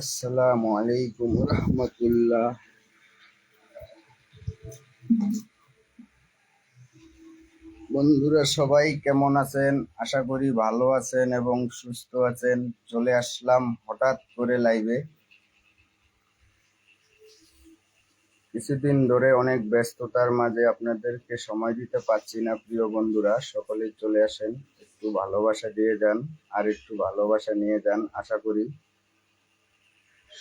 আসসালামু আলাইকুম রহমতুল্লাহ। বন্ধুরা, সবাই কেমন আছেন? আশা করি ভালো আছেন এবং সুস্থ আছেন। চলে আসলাম হঠাৎ করে লাইভে কিছুদিন ধরে অনেক ব্যস্ততার মাঝে আপনাদেরকে সময় দিতে পারছি না, প্রিয় বন্ধুরা। সকলেই চলে আসেন, একটু ভালোবাসা দিয়ে যান আর একটু ভালোবাসা নিয়ে যান, আশা করি।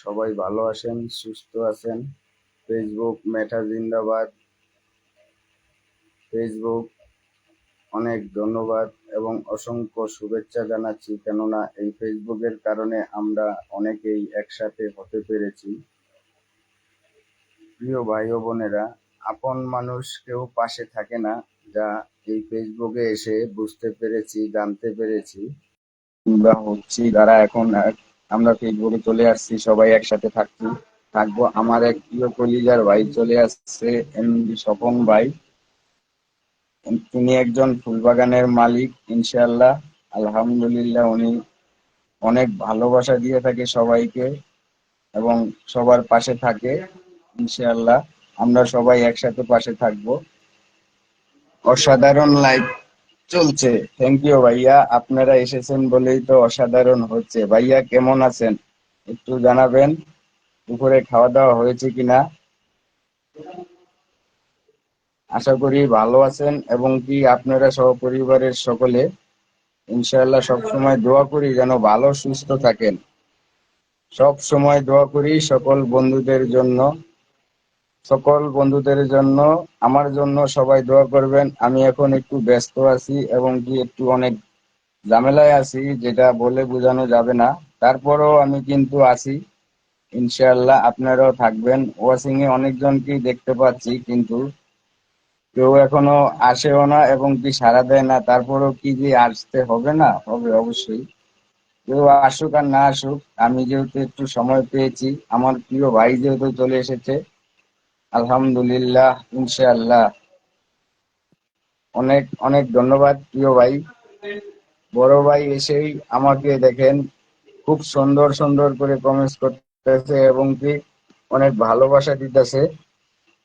সবাই ভালো আছেন, সুস্থ আছেন। ফেসবুক মেটা জিন্দাবাদ। ফেসবুক অনেক ধন্যবাদ এবং অসংখ্য শুভেচ্ছা জানাচ্ছি, কেননা এই ফেসবুকের কারণে আমরা অনেকেই একসাথে হতে পেরেছি। প্রিয় ভাই বোনেরা, আপন মানুষ কেউ পাশে থাকে না, যা এই ফেসবুকে এসে বুঝতে পেরেছি, জানতে পেরেছি। আমরা হচ্ছি, যারা এখন আমরা ফেসবুকে চলে আসছি, সবাই একসাথে থাকছি। থাকব আমার এক প্রিয় কলিজার ভাই চলে আসছে, এমডি স্বপন ভাই। তিনি একজন ফুলবাগানের মালিক, ইনশাআল্লাহ। আলহামদুলিল্লাহ উনি অনেক ভালোবাসা দিয়ে থাকে সবাইকে এবং সবার পাশে থাকে, ইনশাআল্লাহ। আমরা সবাই একসাথে পাশে থাকব। অসাধারণ লাইভ চলছে। থ্যাংক ইউ ভাইয়া। আপনারা এসেছেন বলেই তো অসাধারণ হচ্ছে। ভাইয়া, কেমন আছেন? একটু জানাবেন, দুপুরে খাওয়া দাওয়া হয়েছে কিনা? আশা করি ভালো আছেন এবং কি আপনারা সহ পরিবারের সকলে? ইনশাল্লাহ সব সময় দোয়া করি যেন ভালো, সুস্থ থাকেন। সব সময় দোয়া করি সকল বন্ধুদের জন্য। সকল বন্ধুদের জন্য, আমার জন্য সবাই দোয়া করবেন। আমি এখন একটু ব্যস্ত আছি এবং কি একটু অনেক ঝামেলায় আছি, যেটা বলে বোঝানো যাবে না। তারপরও আমি কিন্তু আছি। ইনশাআল্লাহ আপনারাও থাকবেন। ওয়াশিং এ অনেকজনকেই দেখতে পাচ্ছি কিন্তু কেউ এখনও আসেও না এবং কি সারা দেয় না। তারপরেও কি যে আসতে হবে না? হবে অবশ্যই। কেউ আসুক আর না আসুক, আমি যেহেতু একটু সময় পেয়েছি, আমার প্রিয় ভাই যেহেতু চলে এসেছে আলহামদুলিল্লাহ, ইনশাআল্লাহ। অনেক অনেক ধন্যবাদ প্রিয় ভাই। বড় ভাই এসেই আমাকে দেখেন, খুব সুন্দর সুন্দর করে কমেন্টস করতেছে এবং কি অনেক ভালোবাসা দিতেছে।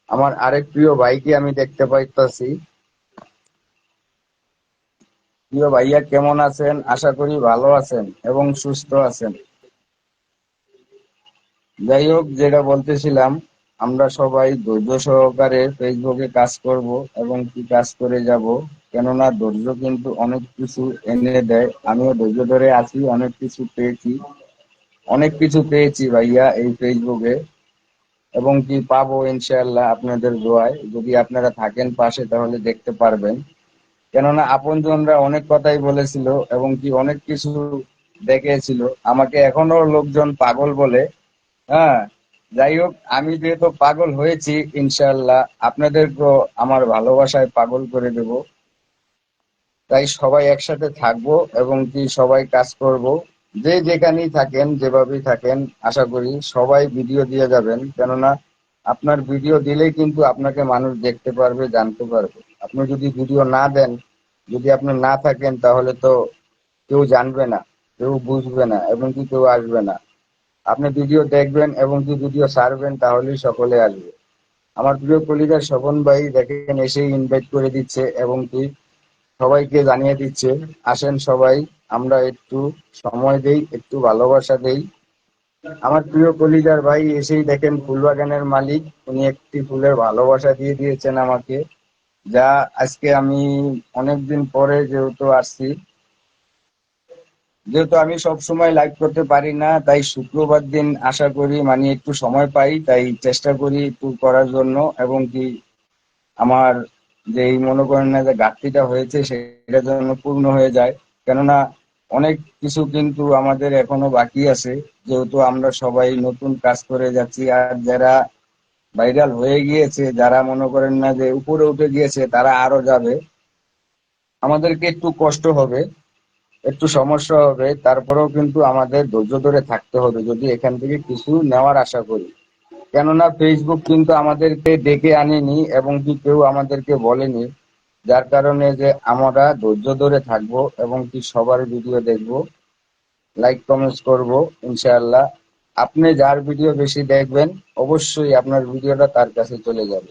আমার আরেক প্রিয় ভাইকে আমি দেখতে পাইতাছি। প্রিয় ভাইয়া কেমন আছেন? আশা করি ভালো আছেন এবং সুস্থ আছেন। যাই হোক, যেটা বলতেছিলাম আমরা সবাই ধৈর্য সহকারে ফেসবুকে কাজ করব এবং কি কাজ করে যাব, কেননা ধৈর্য কিন্তু অনেক কিছু এনে দেয়। আমিও ধৈর্য ধরে আছি, অনেক কিছু পেয়েছি। অনেক কিছু পেয়েছি ভাইয়া এই ফেসবুকে। এবং কি পাবো ইনশাআল্লাহ আপনাদের দোয়ায়। যদি আপনারা থাকেন পাশে তাহলে দেখতে পারবেন। কেননা আপনজনরা অনেক কথাই বলেছিল এবং কি অনেক কিছু দেখেছিল। আমাকে এখনও লোকজন পাগল বলে হ্যাঁ যাই হোক, আমি যেহেতু পাগল হয়েছি, ইনশাআল্লাহ আপনাদেরকেও আমার ভালোবাসায় পাগল করে দেব। তাই সবাই একসাথে থাকব এবং কি সবাই কাজ করব। যে যেখানেই থাকেন, যেভাবেই থাকেন, আশা করি সবাই ভিডিও দিয়ে যাবেন। কেননা আপনার ভিডিও দিলেই কিন্তু আপনাকে মানুষ দেখতে পারবে, জানতে পারবে। আপনি যদি ভিডিও না দেন, যদি আপনি না থাকেন, তাহলে তো কেউ জানবে না, কেউ বুঝবে না এবং কি কেউ আসবে না। আপনি ভিডিও দেখবেন এবং কি ভিডিও সারবেন তাহলেই সকলে আসবে। আমার প্রিয় কলিজার স্বপন ভাই দেখেন, এসেই ইনভাইট করে দিচ্ছে এবং কি সবাইকে জানিয়ে দিচ্ছে, আসেন সবাই, আমরা একটু সময় দেই, একটু ভালোবাসা দেই। আমার প্রিয় কলিজার ভাই এসেই দেখেন, ফুলবাগানের মালিক, উনি একটি ফুলের ভালোবাসা দিয়ে দিয়েছেন আমাকে, যা আজকে আমি অনেকদিন পরে যেহেতু আসছি যেহেতু আমি সব সময় লাইভ করতে পারি না, তাই শুক্রবার দিন আশা করি মানে একটু সময় পাই, তাই চেষ্টা করি একটু করার জন্য এবং কি আমার যে এই মনে করেন না যে ঘাটতিটা হয়েছে, সেটা যেন পূর্ণ হয়ে যায়। কেননা অনেক কিছু কিন্তু আমাদের এখনও বাকি আছে, যেহেতু আমরা সবাই নতুন কাজ করে যাচ্ছি। আর যারা ভাইরাল হয়ে গিয়েছে, যারা মনে করেন না যে উপরে উঠে গিয়েছে, তারা আরও যাবে। আমাদেরকে একটু কষ্ট হবে। একটু সমস্যা হবে, তারপরেও কিন্তু আমাদের ধৈর্য ধরে থাকতে হবে যদি এখান থেকে কিছু নেওয়ার আশা করি। কেননা ফেসবুক কিন্তু আমাদেরকে ডেকে আনেনি এবং কি কেউ আমাদেরকে বলেনি, যার কারণে যে আমরা ধৈর্য ধরে থাকব এবং কি সবার ভিডিও দেখব, লাইক কমেন্টস করব, ইনশাআল্লাহ। আপনি যার ভিডিও বেশি দেখবেন, অবশ্যই আপনার ভিডিওটা তার কাছে চলে যাবে।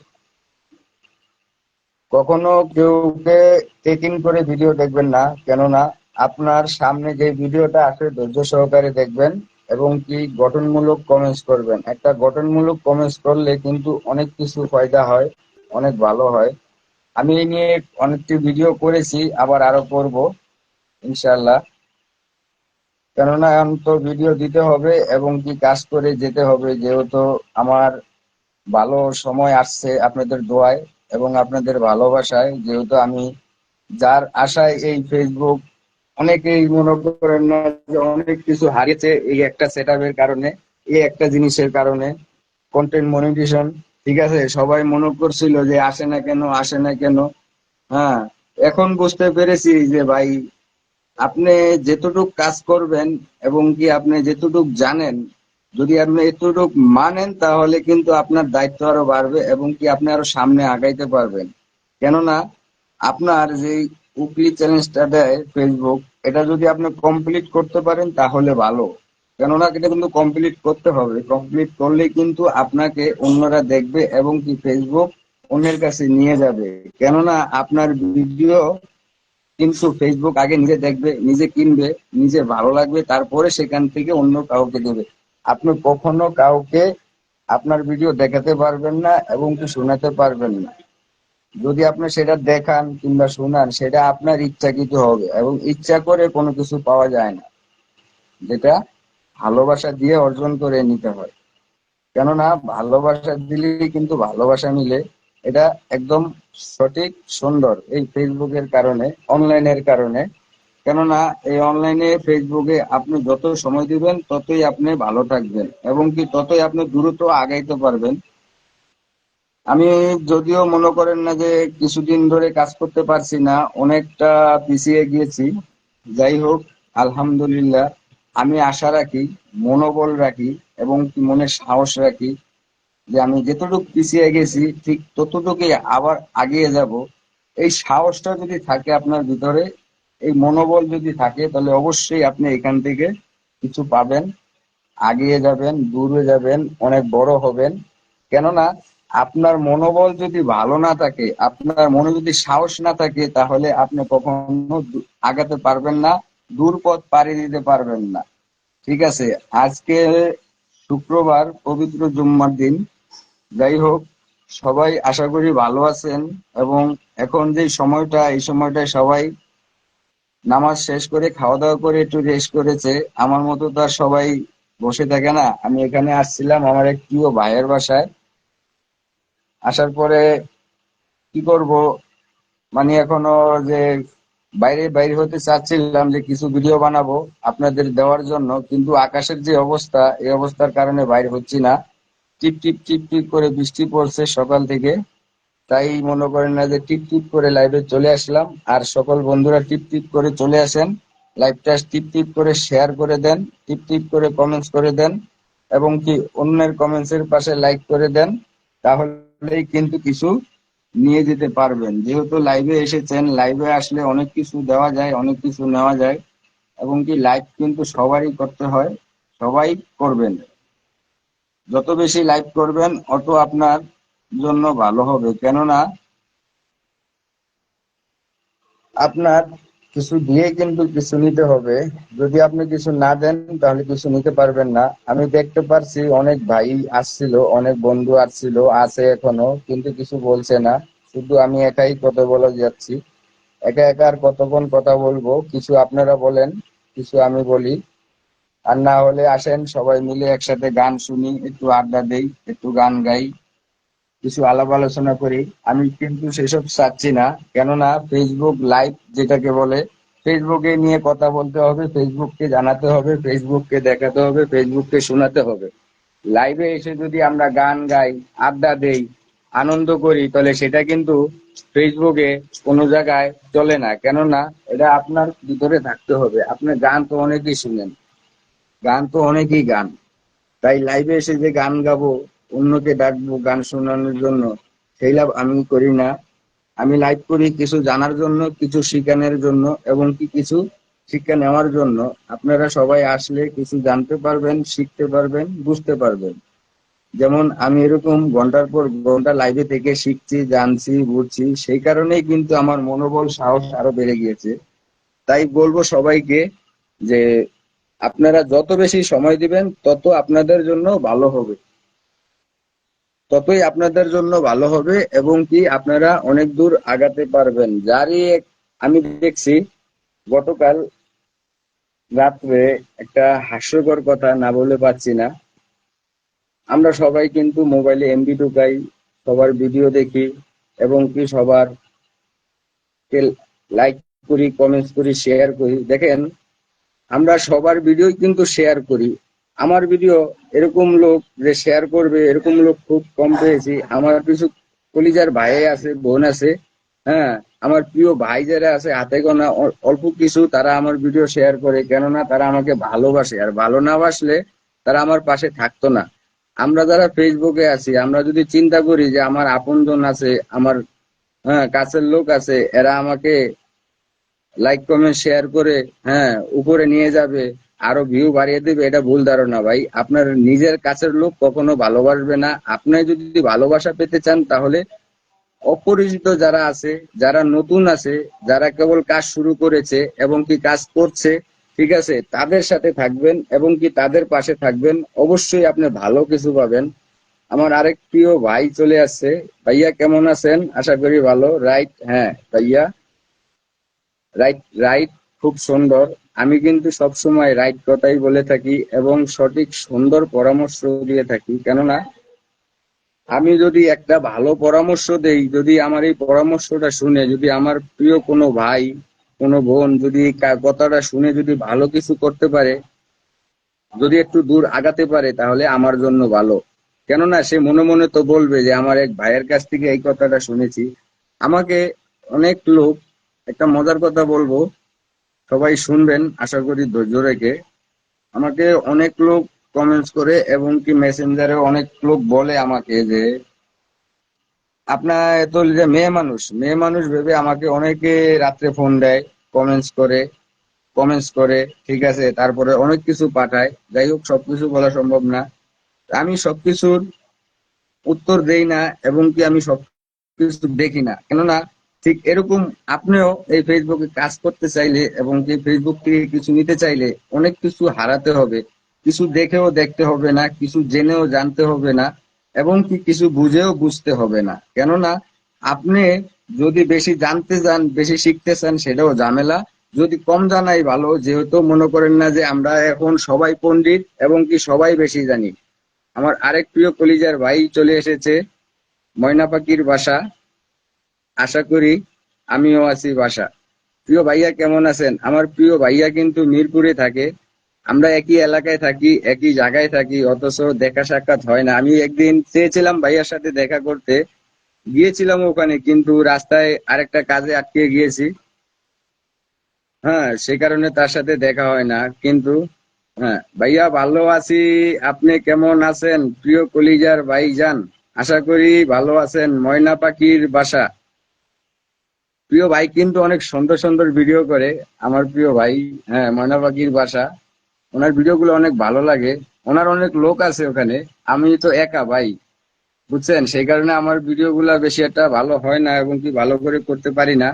কখনো কেউকে টেকিং করে ভিডিও দেখবেন না, কেননা আপনার সামনে যে ভিডিওটা আসে ধৈর্য সহকারে দেখবেন এবং কি গঠনমূলক কমেন্টস করবেন। একটা গঠনমূলক কমেন্টস করলে কিন্তু অনেক কিছু ফায়দা হয়, অনেক ভালো হয়। আমি এই নিয়ে অনেকটি ভিডিও করেছি, আবার আরও করব ইনশাল্লাহ কেননা এখন তো ভিডিও দিতে হবে এবং কি কাজ করে যেতে হবে, যেহেতু আমার ভালো সময় আসছে আপনাদের দোয়ায় এবং আপনাদের ভালোবাসায়, যেহেতু আমি যার আশায় এই ফেসবুক অনেকেই মনে করেন না যে অনেক কিছু হারিয়েছে এই একটা সেট কারণে, এই একটা জিনিসের কারণে। কন্টেন্ট মনিটেশন ঠিক আছে? সবাই মনে করছিল যে আসে না কেন, আসে না কেন। হ্যাঁ এখন বুঝতে পেরেছি যে ভাই, আপনি যেতটুক কাজ করবেন এবং কি আপনি যেতটুক জানেন, যদি আপনি এতটুক মানেন তাহলে কিন্তু আপনার দায়িত্ব আরও বাড়বে এবং কি আপনি আরও সামনে আগাইতে পারবেন। কেননা, আপনার যে উইকলি চ্যালেঞ্জটা দেয় ফেসবুক এটা যদি আপনি কমপ্লিট করতে পারেন তাহলে ভালো। কেননা এটা কিন্তু কমপ্লিট করতে হবে। কমপ্লিট করলে কিন্তু আপনাকে অন্যরা দেখবে এবং কি ফেসবুক অন্যের কাছে নিয়ে যাবে। কেননা আপনার ভিডিও কিন্তু ফেসবুক আগে নিজে দেখবে, নিজে কিনবে, নিজে ভালো লাগবে, তারপরে সেখান থেকে অন্য কাউকে দেবে। আপনি কখনো কাউকে আপনার ভিডিও দেখাতে পারবেন না এবং কি শোনাতে পারবেন না। যদি আপনি সেটা দেখান কিংবা শোনান, সেটা আপনার ইচ্ছা ইচ্ছাকৃত হবে এবং ইচ্ছা করে কোনো কিছু পাওয়া যায় না। যেটা ভালোবাসা দিয়ে অর্জন করে নিতে হয়। কেননা ভালোবাসা দিলেই কিন্তু ভালোবাসা মিলে। এটা একদম সঠিক, সুন্দর এই ফেসবুকের কারণে, অনলাইনের কারণে। কেননা এই অনলাইনে, ফেসবুকে আপনি যত সময় দিবেন, ততই আপনি ভালো থাকবেন এবং কি ততই আপনি দ্রুত আগাইতে পারবেন। আমি যদিও মনে করেন না যে কিছুদিন ধরে কাজ করতে পারছি না, অনেকটা পিছিয়ে গিয়েছি। যাই হোক, আলহামদুলিল্লাহ, আমি আশা রাখি, মনোবল রাখি এবং মনে সাহস রাখি যে আমি যেতটুকু পিছিয়ে গেছি, ঠিক ততটুকুই আবার আগিয়ে যাব। এই সাহসটা যদি থাকে আপনার ভিতরে, এই মনোবল যদি থাকে, তাহলে অবশ্যই আপনি এখান থেকে কিছু পাবেন, আগিয়ে যাবেন, দূরে যাবেন, অনেক বড় হবেন। কেননা আপনার মনোবল যদি ভালো না থাকে, আপনার মনে যদি সাহস না থাকে, তাহলে আপনি কখনো আগাতে পারবেন না দূর পথ পাড়ি দিতে পারবেন না। ঠিক আছে? আজকে শুক্রবার, পবিত্র জুম্মার দিন। যাই হোক, সবাই আশা করি ভালো আছেন এবং এখন যে সময়টা, এই সময়টায় সবাই নামাজ শেষ করে খাওয়া দাওয়া করে, একটু রেস্ট করেছে। আমার মতো তো আর সবাই বসে থাকে না। আমি এখানে আসছিলাম আমার এক প্রিয় ভাইয়ের বাসায়। আসার পরে কি করব? মানে এখনও যে বাইরে বাইরে হতে চাচ্ছিলাম যে কিছু ভিডিও বানাবো আপনাদের দেওয়ার জন্য, কিন্তু আকাশের যে অবস্থা, এই অবস্থার কারণে বাইরে হচ্ছি না। টিপ টিপ টিপ টিপ করে বৃষ্টি পড়ছে সকাল থেকে। তাই মনে করেন না যে টিপ টিপ করে লাইভে চলে আসলাম। আর সকল বন্ধুরা টিপ টিপ করে চলে আসেন। লাইভটা টিপ টিপ করে শেয়ার করে দেন, টিপ টিপ করে কমেন্টস করে দেন। এবং কি অন্যের কমেন্টস এর পাশে লাইক করে দেন। তাহলেই কিন্তু কিছু নিয়ে যেতে পারবেন। যেহেতু লাইভে এসেছেন লাইভে আসলে অনেক কিছু দেওয়া যায়, অনেক কিছু নেওয়া যায় এবং কি লাইভ কিন্তু সবারই করতে হয়, সবাই করবেন। যত বেশি লাইভ করবেন, অত আপনার জন্য ভালো হবে। কেননা আপনার কিছু দিয়ে কিন্তু কিছু নিতে হবে। যদি আপনি কিছু না দেন, তাহলে কিছু নিতে পারবেন না। আমি দেখতে পারছি অনেক ভাই আসছিল, অনেক বন্ধু আসছিল, আছে এখনও, কিন্তু কিছু বলছে না। শুধু আমি একাই কথা বলে যাচ্ছি। একা একা আর কতক্ষণ কথা বলব? কিছু আপনারা বলেন, কিছু আমি বলি। আর না হলে আসেন, সবাই মিলে একসাথে গান শুনি, একটু আড্ডা দেই, একটু গান গাই। কিছু আলাপ আলোচনা করি। আমি কিন্তু সেসব চাচ্ছি না। কেননা ফেসবুক লাইভ যেটাকে বলে ফেসবুকে নিয়ে কথা বলতে হবে ফেসবুককে জানাতে হবে ফেসবুককে দেখাতে হবে ফেসবুককে শোনাতে হবে। লাইভে এসে যদি আমরা গান গাই, আড্ডা দেই, আনন্দ করি, তাহলে সেটা কিন্তু ফেসবুকে কোনো জায়গায় চলে না। কেননা এটা আপনার ভিতরে থাকতে হবে। আপনার গান তো অনেকেই শুনেন। গান তো অনেকেই গান। তাই লাইভে এসে যে গান গাবো অন্যকে ডাকবো, গান শোনানোর জন্য। সেই লাভ আমি করি না। আমি লাইভ করি কিছু জানার জন্য, কিছু শিখানোর জন্য এবং কি কিছু শিক্ষা নেওয়ার জন্য। আপনারা সবাই আসলে কিছু জানতে পারবেন, শিখতে পারবেন, বুঝতে পারবেন। যেমন আমি এরকম ঘণ্টার পর ঘণ্টা লাইভে থেকে শিখছি, জানছি, বুঝছি, সেই কারণেই কিন্তু আমার মনোবল, সাহস আরও বেড়ে গিয়েছে। তাই বলব সবাইকে যে আপনারা যত বেশি সময় দিবেন, তত আপনাদের জন্য ভালো হবে। ততই আপনাদের জন্য ভালো হবে এবং কি আপনারা অনেক দূর আগাতে পারবেন। যারই আমি দেখছি গতকাল রাত্রে একটা হাস্যকর কথা না বলে পাচ্ছি না। আমরা সবাই কিন্তু মোবাইলে এমবি ঢুকাই সবার ভিডিও দেখি এবং কি সবার লাইক করি কমেন্টস করি শেয়ার করি। দেখেন, আমরা সবার ভিডিও কিন্তু শেয়ার করি। আমার ভিডিও এরকম লোক যে শেয়ার করবে, এরকম লোক খুব কম পেয়েছি। আমার কিছু কলিজার ভাই আছে, বোন আছে হ্যাঁ? আমার প্রিয় ভাই যারা আছে, হাতে গোনা অল্প কিছু, তারা আমার ভিডিও শেয়ার করে। কেননা তারা আমাকে ভালোবাসে। আর ভালো না বাসলে তারা আমার পাশে থাকতো না। আমরা যারা ফেসবুকে আছি, আমরা যদি চিন্তা করি যে আমার আপনজন আছে, আমার হ্যাঁ কাছের লোক আছে, এরা আমাকে লাইক কমেন্ট শেয়ার করে হ্যাঁ উপরে নিয়ে যাবে। আরও ভিউ বাড়িয়ে দেবে, এটা ভুল ধারণা ভাই। আপনার নিজের কাছের লোক কখনো ভালোবাসবে না। আপনি যদি ভালোবাসা পেতে চান, তাহলে অপরিচিত যারা আছে, যারা নতুন আছে, যারা কেবল কাজ শুরু করেছে এবং কি কাজ করছে, ঠিক আছে, তাদের সাথে থাকবেন এবং কি তাদের পাশে থাকবেন। অবশ্যই আপনি ভালো কিছু পাবেন। আমার আরেক প্রিয় ভাই চলে আসছে। ভাইয়া, কেমন আছেন? আশা করি ভালো। রাইট হ্যাঁ ভাইয়া। রাইট রাইট খুব সুন্দর। আমি কিন্তু সব সময় রাইট কথাই বলে থাকি এবং সঠিক সুন্দর পরামর্শ দিয়ে থাকি। কেননা, আমি যদি একটা ভালো পরামর্শ দেই, যদি আমার এই পরামর্শটা শুনে, যদি আমার প্রিয় কোনো ভাই, কোনো বোন যদি কথাটা শুনে যদি ভালো কিছু করতে পারে, যদি একটু দূর আগাতে পারে, তাহলে আমার জন্য ভালো। কেননা, সে মনে মনে তো বলবে যে, আমার এক ভাইয়ের কাছ থেকে এই কথাটা শুনেছি। আমাকে অনেক লোক একটা মজার কথা বলব। সবাই শুনবেন, আশা করি ধৈর্য রেখে। আমাকে অনেক লোক কমেন্টস করে এবং কি মেসেঞ্জারে অনেক লোক বলে আমাকে যে, আপনার এত যে মেয়ে মানুষ মেয়ে মানুষ ভেবে আমাকে অনেকে রাত্রে ফোন দেয় কমেন্টস করে কমেন্টস করে, ঠিক আছে, তারপরে অনেক কিছু পাঠায়। যাই হোক, সবকিছু বলা সম্ভব না। আমি সবকিছুর উত্তর দেই না এবং কি আমি সবকিছু দেখি না। কেননা ঠিক এরকম আপনিও এই ফেসবুকে কাজ করতে চাইলে এবং কি ফেসবুক থেকে কিছু নিতে চাইলে অনেক কিছু হারাতে হবে। কিছু দেখেও দেখতে হবে না, কিছু জেনেও জানতে হবে না এবং কি কিছু বুঝেও বুঝতে হবে না। কেননা আপনি যদি বেশি জানতে চান, বেশি শিখতে চান সেটাও ঝামেলা। যদি কম জানাই ভালো, যেহেতু মনে করেন না যে আমরা এখন সবাই পণ্ডিত এবং কি সবাই বেশি জানি। আমার আরেক প্রিয় কলিজার ভাই চলে এসেছে ময়না পাখির বাসা। আশা করি আমিও আছি বাসা। প্রিয় ভাইয়া, কেমন আছেন? আমার প্রিয় ভাইয়া কিন্তু মিরপুরে থাকে। আমরা একই এলাকায় থাকি, একই জায়গায় থাকি, অথচ দেখা সাক্ষাৎ হয় না। আমি একদিন চেয়েছিলাম ভাইয়ার সাথে দেখা করতে। গিয়েছিলাম ওখানে, কিন্তু রাস্তায় আরেকটা কাজে আটকে গিয়েছি। হ্যাঁ সে কারণে তার সাথে দেখা হয় না, কিন্তু হ্যাঁ ভাইয়া ভালো আছি। আপনি কেমন আছেন? প্রিয় কলিজার ভাই যান আশা করি ভালো আছেন। ময়না পাখির বাসা। প্রিয় ভাই কিন্তু অনেক সুন্দর সুন্দর ভিডিও করে। আমার প্রিয় ভাই হ্যাঁ ময়না পাখির বাসা। ওনার ভিডিওগুলো অনেক ভালো লাগে। ওনার অনেক লোক আছে ওখানে। আমি তো একা ভাই, বুঝছেন? সেই কারণে আমার ভিডিওগুলো বেশি একটা ভালো হয় না এবং কি ভালো করে করতে পারি না।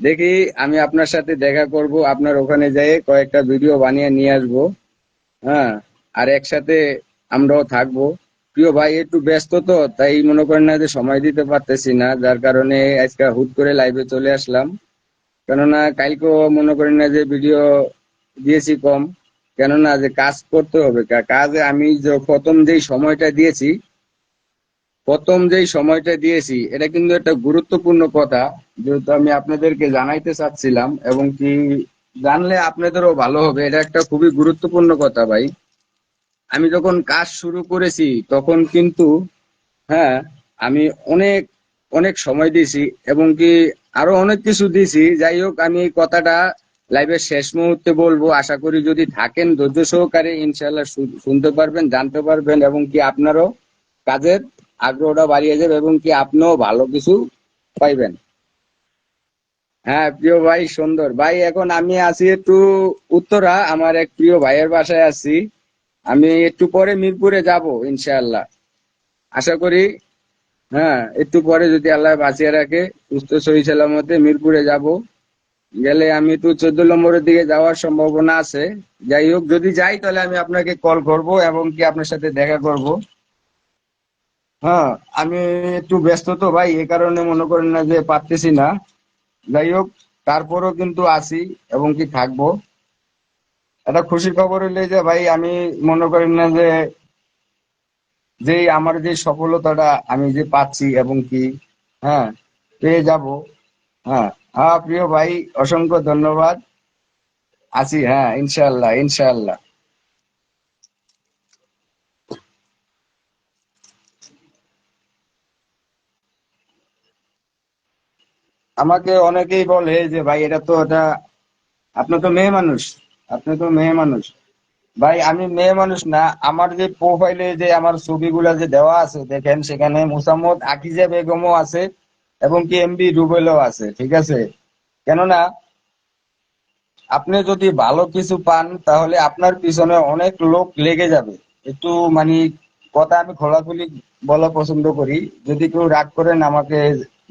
দেখি, আমি আপনার সাথে দেখা করব। আপনার ওখানে যেয়ে কয়েকটা ভিডিও বানিয়ে নিয়ে আসব। হ্যাঁ আর একসাথে আমরাও থাকব। প্রিয় ভাই, একটু ব্যস্ত তো, তাই মনে করেন না যে সময় দিতে পারতেছি না, যার কারণে আজকে হুট করে লাইভে চলে আসলাম। কেননা কালকেও মনে করেন না যে ভিডিও দিয়েছি কম, কেননা যে কাজ করতে হবে কাজে আমি যে প্রথম যেই সময়টা দিয়েছি, প্রথম যেই সময়টা দিয়েছি, এটা কিন্তু একটা গুরুত্বপূর্ণ কথা, যেহেতু আমি আপনাদেরকে জানাইতে চাচ্ছিলাম, এবং কি জানলে আপনাদেরও ভালো হবে, এটা একটা খুবই গুরুত্বপূর্ণ কথা ভাই। আমি যখন কাজ শুরু করেছি, তখন কিন্তু হ্যাঁ আমি অনেক অনেক সময় দিয়েছি এবং কি আরও অনেক কিছু দিয়েছি। যাই হোক, আমি কথাটা লাইভের শেষ মুহূর্তে বলব। আশা করি যদি থাকেন, ধৈর্য সহকারে ইনশাল্লাহ শুনতে পারবেন, জানতে পারবেন এবং কি আপনারও কাজের আগ্রহটা বাড়িয়ে যাবে এবং কি আপনিও ভালো কিছু পাইবেন। হ্যাঁ প্রিয় ভাই সুন্দর। ভাই, এখন আমি আছি একটু উত্তরা। আমার এক প্রিয় ভাইয়ের বাসায় আছি। আমি একটু পরে মিরপুরে যাব, ইনশাআল্লাহ। আশা করি হ্যাঁ একটু পরে যদি আল্লাহ বাঁচিয়ে রাখে, সুস্থ সহি সালামতে মিরপুরে যাব। গেলে আমি তো চোদ্দ নম্বরের দিকে যাওয়ার সম্ভাবনা আছে। যাই হোক, যদি যাই তাহলে আমি আপনাকে কল করব এবং কি আপনার সাথে দেখা করব। হ্যাঁ আমি একটু ব্যস্ত তো ভাই, এ কারণে মনে করেন না যে পারতেছি না। যাই হোক, তারপরও কিন্তু আসি এবং কি থাকব। একটা খুশির খবর হইলে যে ভাই, আমি মনে করি না যে যে আমার যে সফলতাটা আমি যে পাচ্ছি এবং কি হ্যাঁ পেয়ে যাব হ্যাঁ। হ্যাঁ প্রিয় ভাই, অসংখ্য ধন্যবাদ। আছি হ্যাঁ ইনশাআল্লাহ ইনশাআল্লাহ। আমাকে অনেকেই বলে যে ভাই, এটা তো এটা আপনি তো মেয়ে মানুষ। আপনি তো মেয়ে মানুষ। ভাই, আমি মেয়ে মানুষ না, আমার যে প্রোফাইলে যে আমার ছবিগুলা যে দেওয়া আছে, দেখেন, সেখানে মুসাম্মদ আকিজা বেগমও আছে এবং কি এমবি রুবেলও আছে, ঠিক আছে? কেননা, আপনি যদি ভালো কিছু পান, তাহলে আপনার পিছনে অনেক লোক লেগে যাবে। একটু মানে কথা আমি খোলাখুলি বলা পছন্দ করি। যদি কেউ রাগ করেন, আমাকে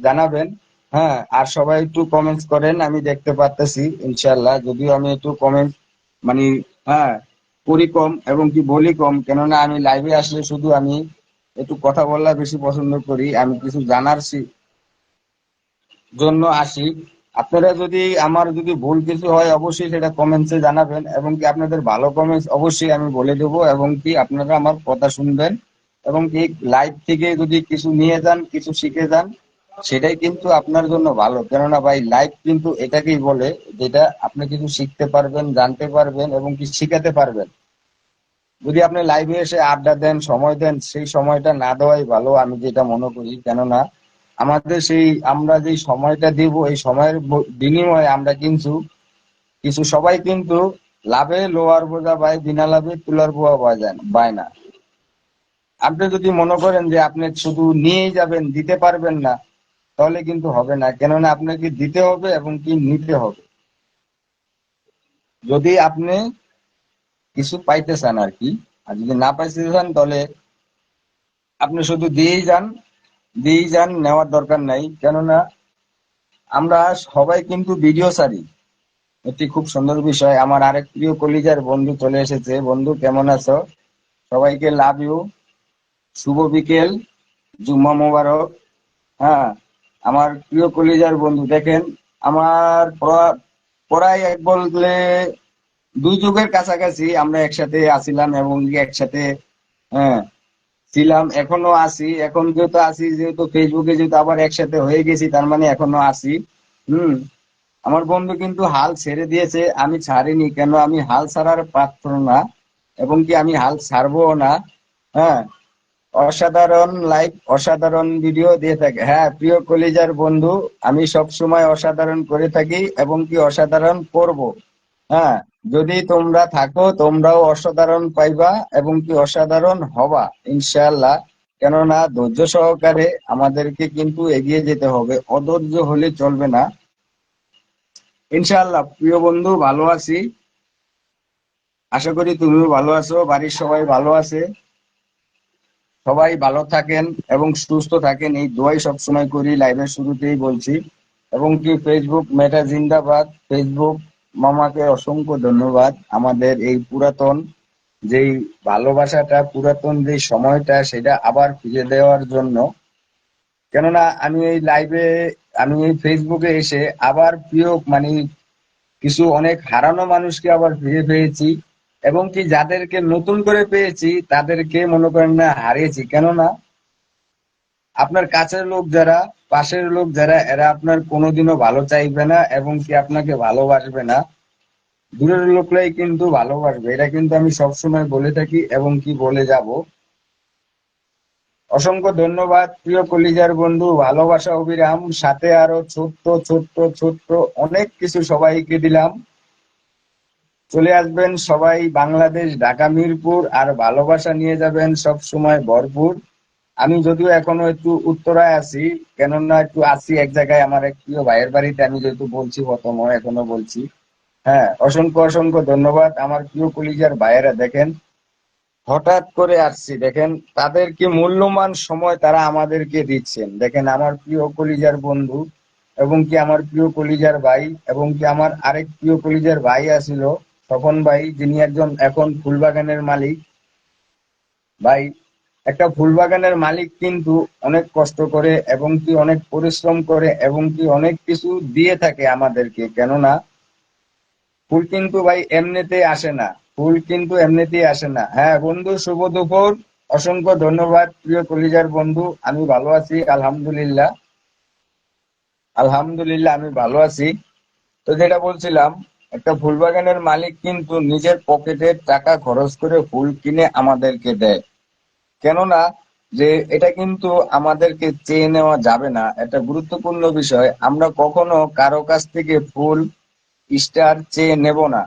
জানাবেন। হ্যাঁ আর সবাই একটু কমেন্টস করেন, আমি দেখতে পারতেছি ইনশাল্লাহ যদিও আমি একটু কমেন্ট মানে হ্যাঁ করি কম এবং কি বলি কম, কেননা আমি লাইভে আসলে শুধু আমি একটু কথা বলা বেশি পছন্দ করি, আমি কিছু জানার জন্য আসি। আপনারা যদি আমার যদি ভুল কিছু হয়, অবশ্যই সেটা কমেন্টসে জানাবেন এবং কি আপনাদের ভালো কমেন্টস অবশ্যই আমি বলে দেবো এবং কি আপনারা আমার কথা শুনবেন এবং কি লাইভ থেকে যদি কিছু নিয়ে যান, কিছু শিখে যান সেটাই কিন্তু আপনার জন্য ভালো। কেননা ভাই লাইফ কিন্তু এটাকেই বলে যেটা আপনি কিছু শিখতে পারবেন, জানতে পারবেন এবং কি শিখাতে পারবেন। যদি আপনি লাইভে এসে আড্ডা দেন, সময় দেন, সেই সময়টা না দেওয়াই ভালো, আমি যেটা মনে করি। কেননা আমাদের সেই, আমরা যে সময়টা দিব, এই সময়ের বিনিময়ে আমরা কিন্তু কিছু, সবাই কিন্তু লাভে লোয়ার বোঝা পায়, বিনা লাভে তুলার বোয়া পাওয়া যায় না পায় না। আপনি যদি মনে করেন যে আপনি শুধু নিয়েই যাবেন, দিতে পারবেন না তাহলে কিন্তু হবে না। কেননা আপনাকে দিতে হবে এবং কি নিতে হবে। যদি আপনি কিছু পাইতে চান আর কি, আর যদি না পাইতে চান, তাহলে আপনি শুধু দিয়েই যান দিয়েই যান, নেওয়ার দরকার নাই। কেননা আমরা সবাই কিন্তু ভিডিও সারি। এটি খুব সুন্দর বিষয়। আমার আরেক প্রিয় কলিজার বন্ধু চলে এসেছে। বন্ধু, কেমন আছো? সবাইকে লাভ ইউ। শুভ বিকেল। জুম্মা মোবারক। হ্যাঁ আমার প্রিয় কলিজার বন্ধু, দেখেন, আমার প্রায় এক বললে দুই যুগের কাছাকাছি আমরা একসাথে আসিলাম এবং একসাথে হ্যাঁ ছিলাম, এখনও আছি। এখন যেহেতু আছি, যেহেতু ফেসবুকে যেহেতু আবার একসাথে হয়ে গেছি, তার মানে এখনও আছি। হুম, আমার বন্ধু কিন্তু হাল ছেড়ে দিয়েছে, আমি ছাড়িনি। কেন? আমি হাল ছাড়ার পাত্র না, এবং কি আমি হাল ছাড়বো না? হ্যাঁ অসাধারণ লাইক অসাধারণ ভিডিও দিয়ে থাকে। হ্যাঁ প্রিয় কলিজার বন্ধু, আমি সব সময় অসাধারণ করে থাকি এবং কি অসাধারণ করব। হ্যাঁ যদি তোমরা থাকো, তোমরাও অসাধারণ পাইবা এবং কি অসাধারণ হবা, ইনশাআল্লাহ। কেননা, ধৈর্য সহকারে আমাদেরকে কিন্তু এগিয়ে যেতে হবে, অধৈর্য হলে চলবে না। ইনশাআল্লাহ, প্রিয় বন্ধু, ভালো আছি। আশা করি তুমিও ভালো আছো, বাড়ির সবাই ভালো আছে। সবাই ভালো থাকেন এবং সুস্থ থাকেন। এই দোয়াই সবসময় করি লাইভের শুরুতেই বলছি। এবং কি ফেসবুক মেটা জিন্দাবাদ ফেসবুক মামাকে অসংখ্য ধন্যবাদ। আমাদের এই পুরাতন যেই ভালোবাসাটা, পুরাতন যে সময়টা, সেটা আবার ফিরে দেওয়ার জন্য। কেননা আমি এই লাইভে আমি এই ফেসবুকে এসে আবার প্রিয় মানে কিছু অনেক হারানো মানুষকে আবার ফিরে পেয়েছি। এবং কি যাদেরকে নতুন করে পেয়েছি, তাদেরকে মনে করেন না হারিয়েছি। কেননা আপনার কাছের লোক যারা, পাশের লোক যারা, এরা আপনার কোনোদিনও ভালো চাইবে না এবং কি আপনাকে ভালোবাসবে না। দূরের লোকরাই কিন্তু ভালোবাসবে, এটা কিন্তু আমি সবসময় বলে থাকি এবং কি বলে যাব। অসংখ্য ধন্যবাদ, প্রিয় কলিজার বন্ধু, ভালোবাসা অবিরাম, সাথে আরও ছোট্ট ছোট্ট ছোট্ট অনেক কিছু সবাইকে দিলাম। চলে আসবেন সবাই বাংলাদেশ, ঢাকা, মিরপুর, আর ভালোবাসা নিয়ে যাবেন সব সময় ভরপুর। আমি যদিও এখনও একটু উত্তরায় আছি, কেননা একটু আছি এক জায়গায় আমার এক প্রিয় ভাইয়ের বাড়িতে, আমি যেহেতু বলছি প্রথম এখনও বলছি। হ্যাঁ অসংখ্য অসংখ্য ধন্যবাদ। আমার প্রিয় কলিজার ভাইয়েরা দেখেন, হঠাৎ করে আসছি, দেখেন তাদের কি মূল্যবান সময় তারা আমাদেরকে দিচ্ছেন। দেখেন আমার প্রিয় কলিজার বন্ধু, এবং কি আমার প্রিয় কলিজার ভাই, এবং কি আমার আরেক প্রিয় কলিজার ভাই আছিল তখন ভাই যিনি একজন এখন ফুলবাগানের মালিক, ভাই, একটা ফুলবাগানের মালিক কিন্তু অনেক কষ্ট করে এবং কি অনেক পরিশ্রম করে এবং কি অনেক কিছু দিয়ে থাকে আমাদেরকে। কেননা, ফুল কিন্তু ভাই এমনিতে আসে না। ফুল কিন্তু এমনিতেই আসে না। হ্যাঁ বন্ধু, শুভ দুপুর। অসংখ্য ধন্যবাদ প্রিয় কলিজার বন্ধু। আমি ভালো আছি, আলহামদুলিল্লাহ। আলহামদুলিল্লাহ, আমি ভালো আছি। তো যেটা বলছিলাম একটা ফুল বাগানের মালিক কিন্তু নিজের পকেটের টাকা খরচ করে ফুল কিনে আমাদেরকে দেয়। কেননা যে এটা কিন্তু আমাদেরকে চেয়ে নেওয়া যাবে না। এটা গুরুত্বপূর্ণ বিষয়, আমরা কখনো কারও কাছ থেকে ফুল, স্টার চেয়ে নেব না।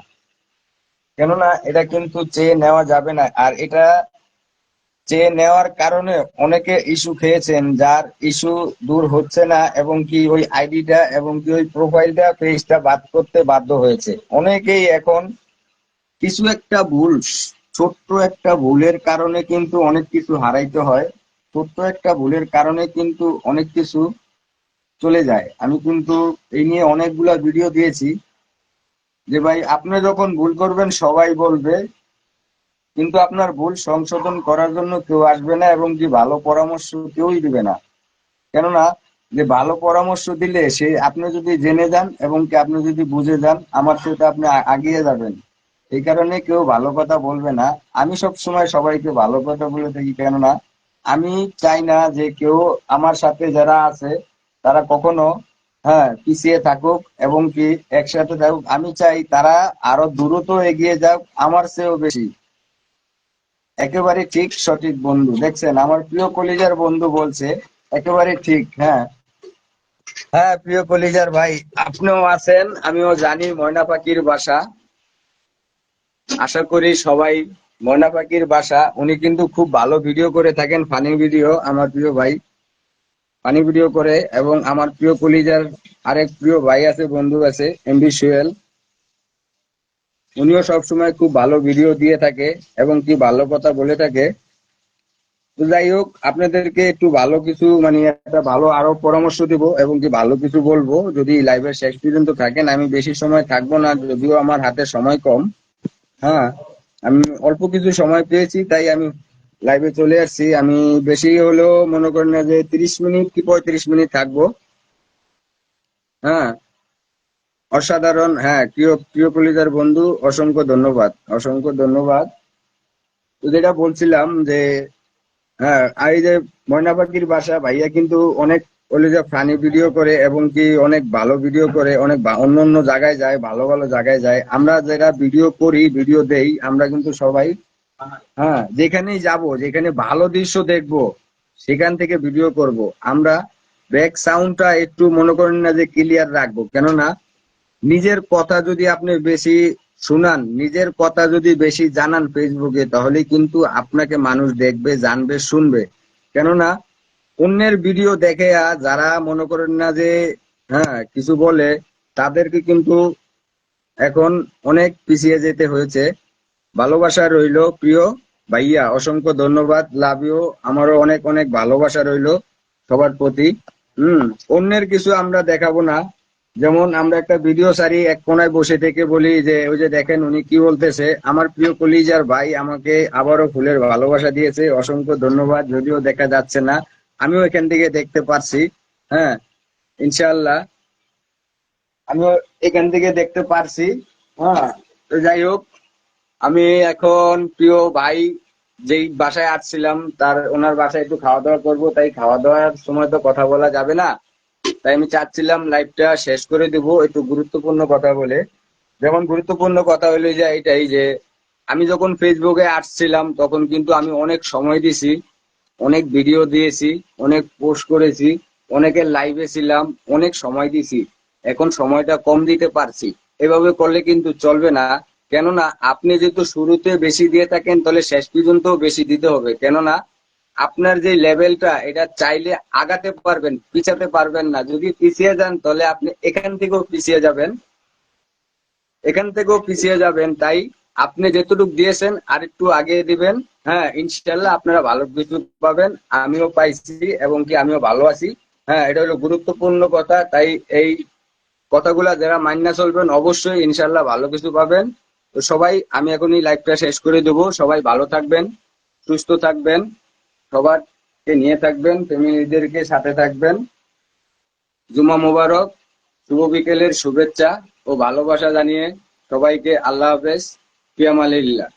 কেননা এটা কিন্তু চেয়ে নেওয়া যাবে না। আর এটা চেয়ে নেওয়ার কারণে অনেকে ইস্যু খেয়েছেন, যার ইস্যু দূর হচ্ছে না এবং কি ওই আইডিটা এবং কি ওই প্রোফাইলটা, পেজটা বাদ করতে বাধ্য হয়েছে। অনেকেই এখন কিছু একটা ভুল, ছোট্ট একটা ভুলের কারণে কিন্তু অনেক কিছু হারাইতে হয়, ছোট্ট একটা ভুলের কারণে কিন্তু অনেক কিছু চলে যায়। আমি কিন্তু এই নিয়ে অনেকগুলা ভিডিও দিয়েছি যে ভাই, আপনি যখন ভুল করবেন, সবাই বলবে কিন্তু আপনার ভুল সংশোধন করার জন্য কেউ আসবে না এবং কি ভালো পরামর্শ কেউই দিবে না। কেননা, যে ভালো পরামর্শ দিলে সে, আপনি যদি জেনে যান এবং কি, আপনি যদি বুঝে যান, আমার সাথে আপনি আগিয়ে যাবেন। এই কারণে কেউ ভালো কথা বলবে না। আমি সব সময় সবাইকে ভালো কথা বলে থাকি, কেননা, আমি চাই না যে কেউ আমার সাথে যারা আছে, তারা কখনো হ্যাঁ পিছিয়ে থাকুক এবং কি একসাথে থাকুক। আমি চাই তারা আরও দ্রুত এগিয়ে যাক, আমার চেয়েও বেশি। একেবারে ঠিক সঠিক বন্ধু। দেখছেন, আমার প্রিয় কলিজার বন্ধু বলছে, একেবারে ঠিক হ্যাঁ। হ্যাঁ প্রিয় কলিজার ভাই, আপনিও আছেন, আমিও জানি ময়না পাখির বাসা। আশা করি সবাই ময়না পাখির বাসা। উনি কিন্তু খুব ভালো ভিডিও করে থাকেন, ফানি ভিডিও, আমার প্রিয় ভাই। ফানি ভিডিও করে, এবং আমার প্রিয় কলিজার আরেক প্রিয় ভাই আছে, বন্ধু আছে এমবি সুয়েল উনিও সবসময় খুব ভালো ভিডিও দিয়ে থাকে এবং কি ভালো কথা বলে থাকে। তো যাই হোক, আপনাদেরকে একটু ভালো কিছু মানে একটা ভালো আরও পরামর্শ দিব এবং কি ভালো কিছু বলব। যদি লাইভের শেষ পর্যন্ত থাকেন, আমি বেশি সময় থাকব না, যদিও আমার হাতে সময় কম। হ্যাঁ আমি অল্প কিছু সময় পেয়েছি, তাই আমি লাইভে চলে আসছি। আমি বেশি হলেও মনে করেন না যে তিরিশ মিনিট কি পঁয়ত্রিশ মিনিট থাকব। হ্যাঁ অসাধারণ হ্যাঁ প্রিয় প্রিয় কলিজার বন্ধু, অসংখ্য ধন্যবাদ অসংখ্য ধন্যবাদ। তো যেটা বলছিলাম যে হ্যাঁ এই যে ময়না পাখির বাসা, ভাইয়া কিন্তু অনেক কলিজা ফানি ভিডিও করে এবং কি অনেক ভালো ভিডিও করে, অনেক অন্য অন্য জায়গায় যায়, ভালো ভালো জায়গায় যায়। আমরা যেটা ভিডিও করি ভিডিও দেই, আমরা কিন্তু সবাই হ্যাঁ যেখানেই যাব, যেখানে ভালো দৃশ্য দেখব, সেখান থেকে ভিডিও করব। আমরা ব্যাক সাউন্ডটা একটু মনে করেন না যে ক্লিয়ার রাখব। কেননা নিজের কথা যদি আপনি বেশি শুনান, নিজের কথা যদি বেশি জানান ফেসবুকে তাহলে কিন্তু আপনাকে মানুষ দেখবে, জানবে, শুনবে। কেননা, অন্যের ভিডিও দেখে যারা মনে করেন না যে হ্যাঁ কিছু বলে, তাদেরকে কিন্তু এখন অনেক পিছিয়ে যেতে হয়েছে। ভালোবাসা রইল, প্রিয় ভাইয়া, অসংখ্য ধন্যবাদ। লাভ ইউ আমারও অনেক অনেক ভালোবাসা রইল সবার প্রতি। হম, অন্যের কিছু আমরা দেখাবো না। যেমন আমরা একটা ভিডিও সারি, এক কোনায় বসে থেকে বলি যে, ওই যে দেখেন উনি কি বলতেছে, আমার প্রিয় কলিজার ভাই আমাকে আবারও ফুলের ভালোবাসা দিয়েছে, অসংখ্য ধন্যবাদ, যদিও দেখা যাচ্ছে না, আমিও এখান থেকে দেখতে পারছি হ্যাঁ ইনশাআল্লাহ, আমিও এখান থেকে দেখতে পারছি হ্যাঁ তো যাই হোক, আমি এখন প্রিয় ভাই যেই বাসায় আসছিলাম, তার, ওনার বাসায় একটু খাওয়া দাওয়া করব, তাই খাওয়া দাওয়ার সময় তো কথা বলা যাবে না তাই আমি চাচ্ছিলাম লাইভটা শেষ করে দিব, একটু গুরুত্বপূর্ণ কথা বলে। যেমন গুরুত্বপূর্ণ কথা হলো যে এটাই যে, আমি যখন ফেসবুকে আসছিলাম তখন কিন্তু আমি অনেক সময় দিছি, অনেক ভিডিও দিয়েছি, অনেক পোস্ট করেছি অনেকের লাইভে ছিলাম, অনেক সময় দিছি। এখন সময়টা কম দিতে পারছি। এভাবে করলে কিন্তু চলবে না। কেননা, আপনি যেহেতু শুরুতে বেশি দিয়ে থাকেন, তাহলে শেষ পর্যন্ত বেশি দিতে হবে। কেননা আপনার যে লেভেলটা, এটা চাইলে আগাতে পারবেন, পিছাতে পারবেন না। যদি পিছিয়ে যান, তাহলে আপনি এখান থেকেও পিছিয়ে যাবেন। এখান থেকেও পিছিয়ে যাবেন, তাই আপনি যেটুকু দিয়েছেন, আর একটু আগে দিবেন। হ্যাঁ ইনশাল্লাহ আপনারা ভালো কিছু পাবেন। আমিও পাইছি এবং কি আমিও ভালো আছি। হ্যাঁ এটা হলো গুরুত্বপূর্ণ কথা, তাই এই কথাগুলা যারা মান্না চলবেন, অবশ্যই ইনশাল্লাহ ভালো কিছু পাবেন। তো সবাই, আমি এখনই লাইভটা শেষ করে দেবো। সবাই ভালো থাকবেন, সুস্থ থাকবেন। সবারকে নিয়ে থাকবেন, ফ্যামিলিদেরকে সাথে থাকবেন। জুমা মোবারক, শুভ বিকেলের শুভেচ্ছা ও ভালোবাসা জানিয়ে সবাইকে আল্লাহ হাফেজ। ফিয়ামালিল্লাহ।